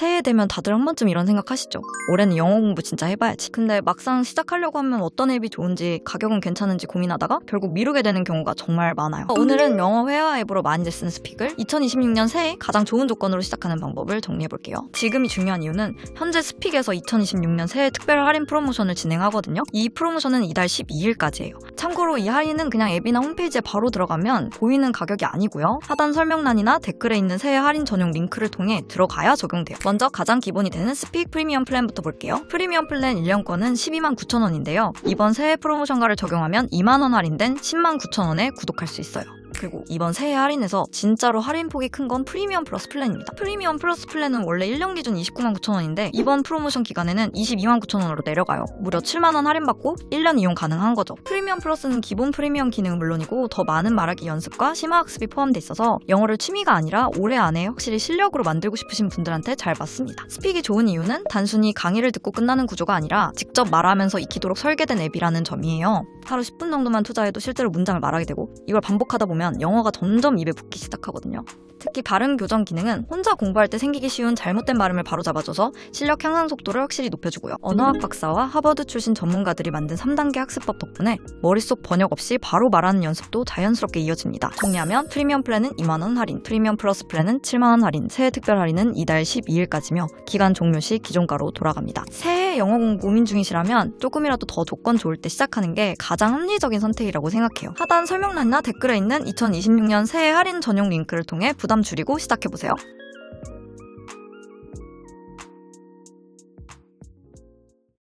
새해 되면 다들 한 번쯤 이런 생각 하시죠. 올해는 영어 공부 진짜 해봐야지. 근데 막상 시작하려고 하면 어떤 앱이 좋은지 가격은 괜찮은지 고민하다가 결국 미루게 되는 경우가 정말 많아요. 오늘은 영어 회화 앱으로 많이 쓰는 스픽을 2026년 새해 가장 좋은 조건으로 시작하는 방법을 정리해볼게요. 지금이 중요한 이유는 현재 스픽에서 2026년 새해 특별 할인 프로모션을 진행하거든요. 이 프로모션은 이달 12일까지예요. 참고로 이 할인은 그냥 앱이나 홈페이지에 바로 들어가면 보이는 가격이 아니고요. 하단 설명란이나 댓글에 있는 새해 할인 전용 링크를 통해 들어가야 적용돼요. 먼저 가장 기본이 되는 스픽 프리미엄 플랜부터 볼게요. 프리미엄 플랜 1년권은 12만 9천 원인데요. 이번 새해 프로모션가를 적용하면 2만 원 할인된 10만 9천 원에 구독할 수 있어요. 그리고 이번 새해 할인에서 진짜로 할인폭이 큰 건 프리미엄 플러스 플랜입니다. 프리미엄 플러스 플랜은 원래 1년 기준 29만 9천 원인데 이번 프로모션 기간에는 22만 9천 원으로 내려가요. 무려 7만 원 할인받고 1년 이용 가능한 거죠. 프리미엄 플러스는 기본 프리미엄 기능은 물론이고 더 많은 말하기 연습과 심화 학습이 포함돼 있어서 영어를 취미가 아니라 올해 안에 확실히 실력으로 만들고 싶으신 분들한테 잘 맞습니다. 스픽이 좋은 이유는 단순히 강의를 듣고 끝나는 구조가 아니라 직접 말하면서 익히도록 설계된 앱이라는 점이에요. 하루 10분 정도만 투자해도 실제로 문장을 말하게 되고 이걸 반복하다 보면 영어가 점점 입에 붙기 시작하거든요. 특히 발음 교정 기능은 혼자 공부할 때 생기기 쉬운 잘못된 발음을 바로 잡아줘서 실력 향상 속도를 확실히 높여주고요. 언어학 박사와 하버드 출신 전문가들이 만든 3단계 학습법 덕분에 머릿속 번역 없이 바로 말하는 연습도 자연스럽게 이어집니다. 정리하면 프리미엄 플랜은 2만원 할인, 프리미엄 플러스 플랜은 7만원 할인, 새해 특별 할인은 이달 12일까지며 기간 종료 시 기존가로 돌아갑니다. 새해 영어 공부 고민 중이시라면 조금이라도 더 조건 좋을 때 시작하는 게 가장 합리적인 선택이라고 생각해요. 하단 설명란이나 댓글에 있는 2026년 새해 할인 전용 링크를 통해 부담 줄이고 시작해보세요.